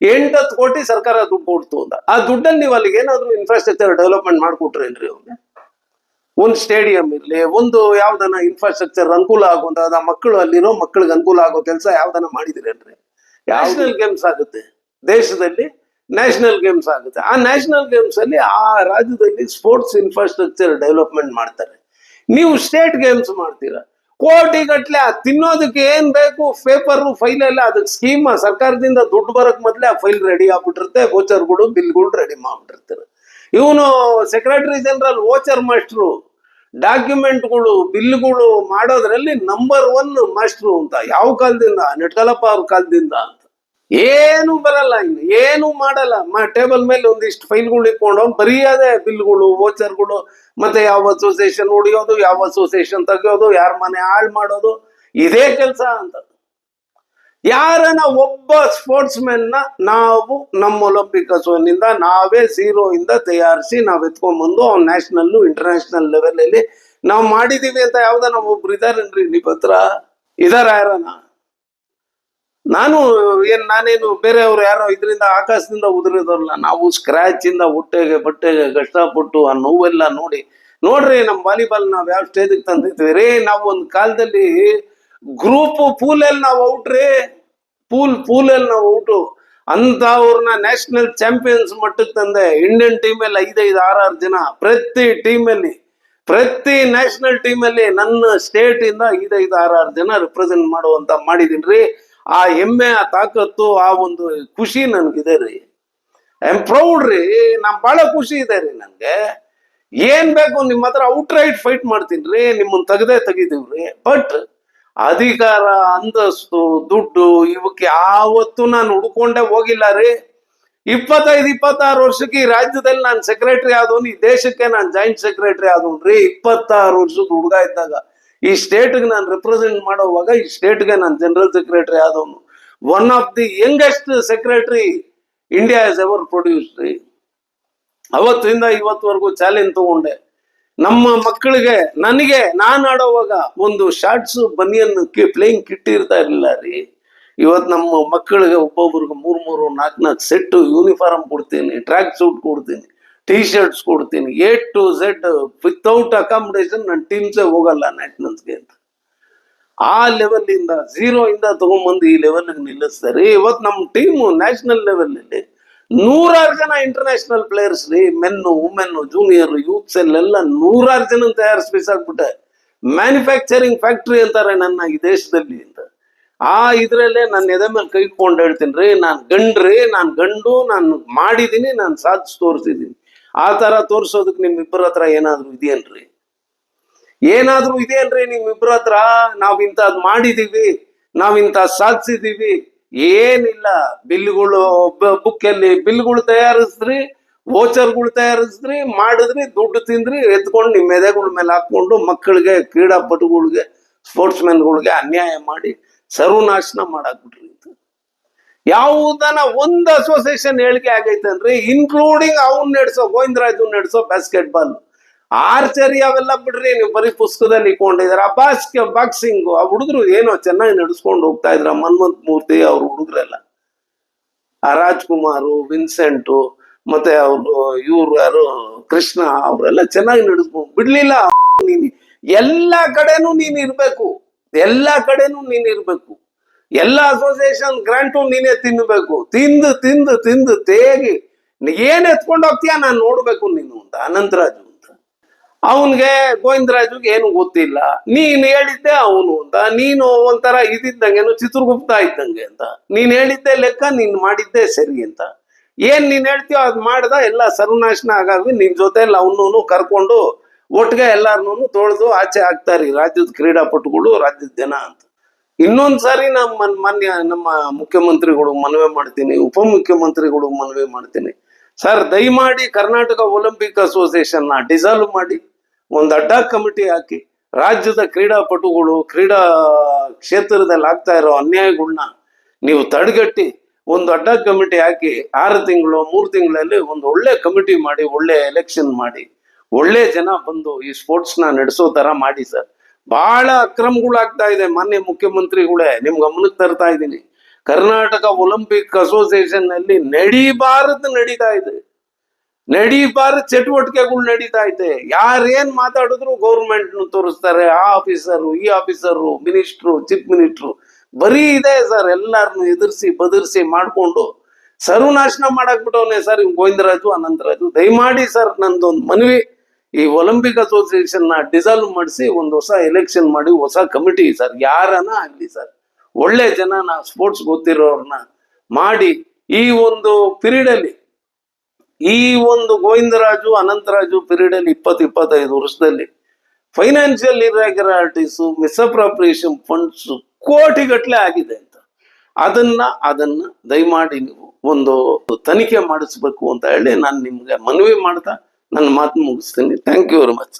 ಎಂಟತ್ತು ಕೋಟಿ ಸರ್ಕಾರ ದುಡ್ಡು ಕೊಡ್ತು ಅಂತ. ಆ ದುಡ್ಡಲ್ಲಿ ನೀವು ಅಲ್ಲಿಗೆ ಏನಾದ್ರು ಇನ್ಫ್ರಾಸ್ಟ್ರಕ್ಚರ್ ಡೆವಲಪ್ಮೆಂಟ್ ಮಾಡ್ಕೊಟ್ರೇನ್ರಿ ಅವ್ರಿಗೆ ಒಂದು ಸ್ಟೇಡಿಯಂ ಇರ್ಲಿ ಒಂದು ಯಾವ್ದನ ಇನ್ಫ್ರಾಸ್ಟ್ರಕ್ಚರ್ ಅನುಕೂಲ ಆಗುವಂತ ಮಕ್ಕಳು ಅಲ್ಲಿರೋ ಮಕ್ಕಳಿಗೆ ಅನುಕೂಲ ಆಗೋ ಕೆಲಸ ಯಾವ್ದನ ಮಾಡಿದಿರೇನ್ರಿ? ನ್ಯಾಷನಲ್ ಗೇಮ್ಸ್ ಆಗುತ್ತೆ. ದೇಶದಲ್ಲಿ ನ್ಯಾಷನಲ್ ಗೇಮ್ಸ್ ಆಗುತ್ತೆ. ಆ ನ್ಯಾಷನಲ್ ಗೇಮ್ಸ್ ಅಲ್ಲಿ ಆ ರಾಜ್ಯದಲ್ಲಿ ಸ್ಪೋರ್ಟ್ಸ್ ಇನ್ಫ್ರಾಸ್ಟ್ರಕ್ಚರ್ ಡೆವಲಪ್ಮೆಂಟ್ ಮಾಡ್ತಾರೆ. ನೀವು ಸ್ಟೇಟ್ ಗೇಮ್ಸ್ ಮಾಡ್ತೀರಾ? ಕೋಟಿ ಗಟ್ಲೆ ತಿನ್ನೋದಕ್ಕೆ ಏನ್ ಬೇಕು? ಪೇಪರ್ ಫೈಲ್ ಎಲ್ಲ ಅದಕ್ಕೆ ಸ್ಕೀಮ್ ಸರ್ಕಾರದಿಂದ ದುಡ್ಡು ಬರಕ್ ಮೊದ್ಲೇ ಆ ಫೈಲ್ ರೆಡಿ ಆಗ್ಬಿಟ್ಟಿರುತ್ತೆ ವೋಚರ್ಗಳು ಬಿಲ್ಗಳು ರೆಡಿ ಮಾಡ್ಬಿಟ್ಟಿರ್ತಾರೆ. ಇವನು ಸೆಕ್ರೆಟರಿ ಜನರಲ್ ವೋಚರ್ ಮಾಸ್ಟ್ರು ಡಾಕ್ಯುಮೆಂಟ್ಗಳು ಬಿಲ್ಗಳು ಮಾಡೋದ್ರಲ್ಲಿ ನಂಬರ್ ಒನ್ ಮಾಸ್ಟ್ರು ಅಂತ. ಯಾವ ಕಾಲದಿಂದ? ನೆಟ್ಕಲಪ್ಪ ಅವ್ರ ಕಾಲದಿಂದ ಅಂತ. ಏನು ಬರಲ್ಲ ಇನ್ನು, ಏನು ಮಾಡಲ್ಲ. ಟೇಬಲ್ ಮೇಲೆ ಒಂದಿಷ್ಟು ಫೈಲ್ಗಳು ಇಟ್ಕೊಂಡು ಬರೀ ಅದೇ ಬಿಲ್ಗಳು, ವೋಚರ್ಗಳು, ಮತ್ತೆ ಯಾವ ಅಸೋಸಿಯೇಷನ್ ಹೊಡಿಯೋದು, ಯಾವ ಅಸೋಸಿಯೇಷನ್ ತೆಗಿಯೋದು, ಯಾರ ಮನೆ ಹಾಳು ಮಾಡೋದು, ಇದೇ ಕೆಲಸ ಅಂತ. ಯಾರನ ಒಬ್ಬ ಸ್ಪೋರ್ಟ್ಸ್ನ ನಾವು ನಮ್ಮ ಒಲಿಂಪಿಕ್ ಅಸೋನಿಂದ ನಾವೇ ಝೀರೋ ಇಂದ ತಯಾರಿಸಿ ನಾವ್ ಎತ್ಕೊಂಡ್ಬಂದು ಅವ್ನ ನ್ಯಾಷನಲ್ ಇಂಟರ್ನ್ಯಾಷನಲ್ ಲೆವೆಲ್ ಅಲ್ಲಿ ನಾವು ಮಾಡಿದೀವಿ ಅಂತ ಯಾವ್ದನ ಒಬ್ರು ಇದಾರೇನ್ರಿ ನಿಮ್ಮ ಹತ್ರ ಇದಾರ ಯಾರನ ನಾನು ಏನ್ ನಾನೇನು ಬೇರೆಯವ್ರು ಯಾರೋ ಇದರಿಂದ ಆಕಾಶದಿಂದ ಉದುರಿದವ್ರಲ್ಲ, ನಾವು ಸ್ಕ್ರಾಚ್ ಇಂದ ಹೊಟ್ಟೆಗೆ, ಬಟ್ಟೆಗೆ ಕಷ್ಟಪಟ್ಟು ಆ ನೋವೆಲ್ಲ ನೋಡಿ, ನೋಡ್ರಿ ನಮ್ ವಾಲಿಬಾಲ್ ನಾವ್ ಯಾವ ಸ್ಟೇಜಿಗೆ ತಂದಿದ್ವಿ? ರೀ, ನಾವು ಒಂದ್ ಕಾಲದಲ್ಲಿ ಗ್ರೂಪ್ ಪೂಲಲ್ಲಿ ನಾವು ಔಟ್ರಿ ಪೂಲ್ ಪೂಲಲ್ಲಿ ನಾವು ಔಟು ಅಂತವ್ರನ್ನ ನ್ಯಾಷನಲ್ ಚಾಂಪಿಯನ್ಸ್ ಮಟ್ಟಕ್ಕೆ ತಂದೆ ಇಂಡಿಯನ್ ಟೀಮಲ್ಲಿ ಐದೈದು, ಆರಾರು ಜನ ಪ್ರತಿ ಟೀಮಲ್ಲಿ ಪ್ರತಿ ನ್ಯಾಷನಲ್ ಟೀಮಲ್ಲಿ ನನ್ನ ಸ್ಟೇಟ್ ಇಂದ ಐದೈದು, ಆರಾರು ಜನ ರಿಪ್ರೆಸೆಂಟ್ ಮಾಡುವಂತ ಮಾಡಿದೀನಿ ಆ ಹೆಮ್ಮೆ, ಆ ತಾಕತ್ತು, ಆ ಒಂದು ಖುಷಿ ನನಗಿದೆ ರೀ. ಐ ಆಮ್ ಪ್ರೌಡ್ ರೀ. ನಮ್ ಬಹಳ ಖುಷಿ ಇದೆ ರೀ ನನ್ಗೆ. ಏನ್ ಬೇಕು ನಿಮ್ಮ ಹತ್ರ ಔಟ್ ರೈಟ್ ಫೈಟ್ ಮಾಡ್ತೀನಿ ರೀ. ನಿಮ್ಮನ್ನ ತೆಗ್ದೇ ರೀ. ಬಟ್ ಅಧಿಕಾರ, ಅಂದಸ್ತು, ದುಡ್ಡು ಇವಕ್ಕೆ ಯಾವತ್ತು ನಾನು ಹುಡ್ಕೊಂಡೇ ಹೋಗಿಲ್ಲ ರೀ. ಇಪ್ಪತ್ತೈದು, ಇಪ್ಪತ್ತಾರು ವರ್ಷಕ್ಕೆ ಈ ರಾಜ್ಯದಲ್ಲಿ ನಾನು ಸೆಕ್ರೆಟರಿ ಆದವನು, ಈ ದೇಶಕ್ಕೆ ನಾನು ಜಾಯಿಂಟ್ ಸೆಕ್ರೆಟರಿ ಆದವನು ರೀ. ಇಪ್ಪತ್ತಾರು ವರ್ಷದ ಹುಡುಗ ಇದ್ದಾಗ ಈ ಸ್ಟೇಟ್ಗೆ ನಾನು ರಿಪ್ರೆಸೆಂಟ್ ಮಾಡೋವಾಗ ಈ ಸ್ಟೇಟ್ಗೆ ನಾನು ಜನರಲ್ ಸೆಕ್ರೆಟರಿ ಆದವನು. One of the youngest secretary India is ever produced ಅವತ್ತಿಂದ ಇವತ್ತವರೆಗೂ ಚಾಲೆಂಜ್ ತಗೊಂಡೆ. ನಮ್ಮ ಮಕ್ಕಳಿಗೆ, ನನಗೆ, ನಾನು ಆಡೋವಾಗ ಒಂದು ಶಾರ್ಟ್ಸ್ ಬನಿಯನ್ ಪ್ಲೇಯಿಂಗ್ ಕಿಟ್ ಇರ್ತಾ ಇರಲಿಲ್ಲ ರೀ. ಇವತ್ತು ನಮ್ಮ ಮಕ್ಕಳಿಗೆ ಒಬ್ಬೊಬ್ರಿಗೆ ಮೂರು ಮೂರು, ನಾಲ್ಕು ನಾಲ್ಕು ಸೆಟ್ಟು ಯೂನಿಫಾರ್ಮ್ ಕೊಡ್ತೀನಿ ಟ್ರ್ಯಾಕ್ ಸೂಟ್ ಕೊಡ್ತೀನಿ. ಟೀ ಶರ್ಟ್ಸ್ ಕೊಡ್ತೀನಿ A to Z without accommodation ನನ್ನ ಟೀಮ್ಸೇ ಹೋಗಲ್ಲ ನ್ಯಾಷನಲ್ಸ್ಗೆ ಅಂತ. ಆ ಲೆವೆಲ್ ಇಂದ ಝೀರೋ ಇಂದ ತಗೊಂಡ್ಬಂದು ಈ ಲೆವೆಲ್ ನಿಲ್ಲಿಸ್ತಾರೆ. ಇವತ್ತು ನಮ್ಮ ಟೀಮು ನ್ಯಾಷನಲ್ ಲೆವೆಲ್ ಅಲ್ಲಿ ನೂರಾರು ಜನ ಇಂಟರ್ನ್ಯಾಷನಲ್ ಪ್ಲೇಯರ್ಸ್ ರೀ ಮೆನ್ನು ವುಮೆನ್ ಜೂನಿಯರ್ ಯೂತ್ಸ್ ಅಲ್ಲೆಲ್ಲ ನೂರಾರು ಜನ ತಯಾರಿಸ್ಬೇಕಾಗ್ಬಿಟ್ಟೆ ಮ್ಯಾನುಫ್ಯಾಕ್ಚರಿಂಗ್ ಫ್ಯಾಕ್ಟ್ರಿ ಅಂತಾರೆ ನನ್ನ ಈ ದೇಶದಲ್ಲಿ ಅಂತ. ಆ ಇದ್ರಲ್ಲೇ ನನ್ನ ಎದೆ ಮೇಲೆ ಕೈಕೊಂಡು ಹೇಳ್ತೀನಿ ರೀ, ನಾನು ಗಂಡ್ರಿ, ನಾನು ಗಂಡು, ನಾನು ಮಾಡಿದ್ದೀನಿ ನಾನು ಸಾಧಿಸಿ ತೋರಿಸಿದೀನಿ. ಆ ತರ ತೋರ್ಸೋದಕ್ಕೆ ನಿಮ್ಮಿಬ್ಬರ ಹತ್ರ ಏನಾದ್ರು ಇದೆಯೇನ್ರಿ ಏನಾದ್ರೂ ಇದೆಯೇನ್ರಿ ನಿಮ್ಮಿಬ್ಬರ ಹತ್ರ? ನಾವ್ ಮಾಡಿದೀವಿ, ನಾವ್ ಇಂಥ ಸಾಧಿಸಿದೀವಿ. ಏನಿಲ್ಲ, ಬಿಲ್ಗಳು ಬುಕ್ ಅಲ್ಲಿ ಬಿಲ್ಗಳು ತಯಾರಿಸಿದ್ರಿ, ವೋಚರ್ಗಳು ತಯಾರಿಸಿದ್ರಿ, ಮಾಡಿದ್ರಿ, ದುಡ್ಡು ತಿಂದ್ರಿ, ಎತ್ಕೊಂಡು ನಿಮ್ಮ ಎದೆಗಳ ಮೇಲೆ ಹಾಕೊಂಡು ಮಕ್ಕಳಿಗೆ, ಕ್ರೀಡಾಪಟುಗಳಿಗೆ ಸ್ಪೋರ್ಟ್ಸ್ ಮೆನ್ಗಳಿಗೆ ಅನ್ಯಾಯ ಮಾಡಿ, ಸರ್ವನಾಶನ ಮಾಡಾಕ್ಬಿಟ್ರಿ ಇದು ಯಾವುದನ ಒಂದು ಅಸೋಸಿಯೇಷನ್ ಹೇಳಿಕೆ ಆಗೈತೆ ಅಂದ್ರೆ ಇನ್ಕ್ಲೂಡಿಂಗ್ ಅವ್ನ್ ನಡೆಸೋ ಗೋವಿಂದರಾಜು ನಡೆಸೋ ಬಾಸ್ಕೆಟ್ ಬಾಲ್ ಆರ್ಚರಿ ಅವೆಲ್ಲ ಬಿಡ್ರಿ, ನೀವು ಬರೀ ಪುಸ್ತಕದಲ್ಲಿ ಇಟ್ಕೊಂಡಿದಾರೆ ಆ ಬಾಸ್ಕೆ ಬಾಕ್ಸಿಂಗು ಆ ಹುಡುಗರು ಏನೋ ಚೆನ್ನಾಗಿ ನಡೆಸ್ಕೊಂಡು ಹೋಗ್ತಾ ಇದ್ರ ಮನ್ಮಂತ್ ಮೂರ್ತಿ ಅವ್ರ ಹುಡುಗರೆಲ್ಲ. ಆ ರಾಜ್ಕುಮಾರು, ವಿನ್ಸೆಂಟು, ಮತ್ತೆ ಅವರು, ಇವ್ರು ಯಾರು, ಕೃಷ್ಣ, ಅವರೆಲ್ಲ ಚೆನ್ನಾಗಿ ನಡೆಸ್ಕೊಂಡು ಬಿಡ್ಲಿಲ್ಲ. ನೀನ್ ಎಲ್ಲಾ ಕಡೆನೂ ನೀನ್ ಇರ್ಬೇಕು. ಎಲ್ಲ ಕಡೆನೂ ನೀನ್ ಇರ್ಬೇಕು. ಎಲ್ಲ ಅಸೋಸಿಯೇಷನ್ ಗ್ರಾಂಟು ನೀನೇ ತಿನ್ನಬೇಕು ತಿಂದು ತಿಂದು ತಿಂದು ತೇಗಿ. ಏನು ಎತ್ಕೊಂಡು ಹೋಗ್ತೀಯ? ನಾನು ನೋಡ್ಬೇಕು ನೀನು ಅಂತ, ಅನಂತರಾಜು ಅಂತ. ಅವನ್ಗೆ ಗೋವಿಂದರಾಜುಗೆ ಏನು ಗೊತ್ತಿಲ್ಲ. ನೀನ್ ಹೇಳಿದ್ದೆ ಅವನು ಅಂತ. ನೀನು ಒಂಥರ ಇದಿದ್ದಂಗೆನು ಚಿತ್ರಗುಪ್ತ ಇದ್ದಂಗೆ ಅಂತ. ನೀನ್ ಹೇಳಿದ್ದೆ ಲೆಕ್ಕ, ನೀನ್ ಮಾಡಿದ್ದೆ ಸರಿ ಅಂತ. ಏನ್ ನೀನ್ ಹೇಳ್ತೀಯೋ ಅದ್ ಮಾಡ್ದ, ಎಲ್ಲ ಸರ್ವನಾಶನ ಆಗಾಗಿ ನಿನ್ ಜೊತೆಲಿ ಅವನು ಕರ್ಕೊಂಡು ಒಟ್ಟಿಗೆ ಎಲ್ಲಾರನು ತೊಳೆದು ಆಚೆ ಹಾಕ್ತಾರೆ ರಾಜ್ಯದ ಕ್ರೀಡಾಪಟುಗಳು, ರಾಜ್ಯದ ಜನ ಅಂತ. ಇನ್ನೊಂದ್ ಸಾರಿ ನಮ್ಮ ಮಾನ್ಯ ನಮ್ಮ ಮುಖ್ಯಮಂತ್ರಿಗಳು ಮನವಿ ಮಾಡ್ತೀನಿ, ಉಪಮುಖ್ಯಮಂತ್ರಿಗಳು ಮನವಿ ಮಾಡ್ತೀನಿ. ಸರ್, ದಯಮಾಡಿ ಕರ್ನಾಟಕ ಒಲಿಂಪಿಕ್ ಅಸೋಸಿಯೇಷನ್ನ ಡಿಸಾಲ್ವ್ ಮಾಡಿ, ಒಂದು ಅಡ್ಡ ಕಮಿಟಿ ಹಾಕಿ, ರಾಜ್ಯದ ಕ್ರೀಡಾಪಟುಗಳು, ಕ್ರೀಡಾ ಕ್ಷೇತ್ರದಲ್ಲಿ ಆಗ್ತಾ ಇರೋ ಅನ್ಯಾಯಗಳನ್ನ ನೀವು ತಡೆಗಟ್ಟಿ, ಒಂದು ಅಡ್ಡ ಕಮಿಟಿ ಹಾಕಿ, ಆರು ತಿಂಗಳು, ಮೂರು ತಿಂಗಳಲ್ಲಿ ಒಂದು ಒಳ್ಳೆ ಕಮಿಟಿ ಮಾಡಿ, ಒಳ್ಳೆ ಎಲೆಕ್ಷನ್ ಮಾಡಿ, ಒಳ್ಳೆ ಜನ ಬಂದು ಈ ಸ್ಪೋರ್ಟ್ಸ್ನ ನಡೆಸೋ ತರ ಮಾಡಿ ಸರ್. ಬಹಳ ಅಕ್ರಮಗಳಾಗ್ತಾ ಇದೆ. ಮಾನ್ಯ ಮುಖ್ಯಮಂತ್ರಿಗಳೇ, ನಿಮ್ ಗಮನಕ್ಕೆ ತರ್ತಾ ಇದ್ದೀನಿ. ಕರ್ನಾಟಕ ಒಲಿಂಪಿಕ್ ಅಸೋಸಿಯೇಷನ್ನಲ್ಲಿ ನಡೀಬಾರದು ನಡೀತಾ ಇದೆ. ನಡೀಬಾರದು ಚಟುವಟಿಕೆಗಳು ನಡೀತಾ ಇದೆ. ಯಾರೇನ್ ಮಾತಾಡಿದ್ರು ಗೌರ್ಮೆಂಟ್ ತೋರಿಸ್ತಾರೆ. ಆ ಆಫೀಸರು, ಈ ಆಫೀಸರು, ಮಿನಿಸ್ಟ್ರು, ಚೀಫ್ ಮಿನಿಸ್ಟ್ರು. ಬರೀ ಇದೆ ಸರ್. ಎಲ್ಲಾರನ್ನು ಎದುರಿಸಿ, ಬದರ್ಸಿ ಮಾಡ್ಕೊಂಡು ಸರ್ವನಾಶನ ಮಾಡಾಕ್ಬಿಟ್ಟವನೇ ಸರ್ ಗೋವಿಂದರಾಜು, ಅನಂತರಾಜು. ದಯಮಾಡಿ ಸರ್ ನಂದೊಂದು ಮನವಿ. ಈ ಒಲಿಂಪಿಕ್ ಅಸೋಸಿಯೇಷನ್ನ ಡಿಸಾಲ್ವ್ ಮಾಡಿಸಿ ಒಂದು ಹೊಸ ಎಲೆಕ್ಷನ್ ಮಾಡಿ ಹೊಸ ಕಮಿಟಿ ಸರ್. ಯಾರನ್ನ ಆಗ್ಲಿ ಸರ್. ಒಳ್ಳೆ ಜನನ ಸ್ಪೋರ್ಟ್ಸ್ ಗೊತ್ತಿರೋರ್ನ ಮಾಡಿ ಈ ಒಂದು ಪೀರಿಯಡ್ ಅಲ್ಲಿ, ಈ ಒಂದು ಗೋವಿಂದರಾಜು, ಅನಂತರಾಜು ಪೀರಿಯಡ್ ಅಲ್ಲಿ ಇಪ್ಪತ್ತು, ಇಪ್ಪತ್ತೈದು ವರ್ಷದಲ್ಲಿ ಫೈನಾನ್ಷಿಯಲ್ ಇರ್ರೆಗ್ಯುಲಾರಿಟೀಸು ಮಿಸ್ಅಪ್ರಾಪ್ರಿಯೇಷನ್ ಫಂಡ್ಸ್ ಕೋಟಿಗಟ್ಟಲೆ ಆಗಿದೆ ಅಂತ. ಅದನ್ನ ಅದನ್ನ ದಯಮಾಡಿ ನೀವು ಒಂದು ತನಿಖೆ ಮಾಡಿಸ್ಬೇಕು ಅಂತ ಹೇಳಿ ನಾನು ನಿಮ್ಗೆ ಮನವಿ ಮಾಡ್ತಾ ನನ್ನ ಮಾತು ಮುಗಿಸ್ತೀನಿ. Thank you very much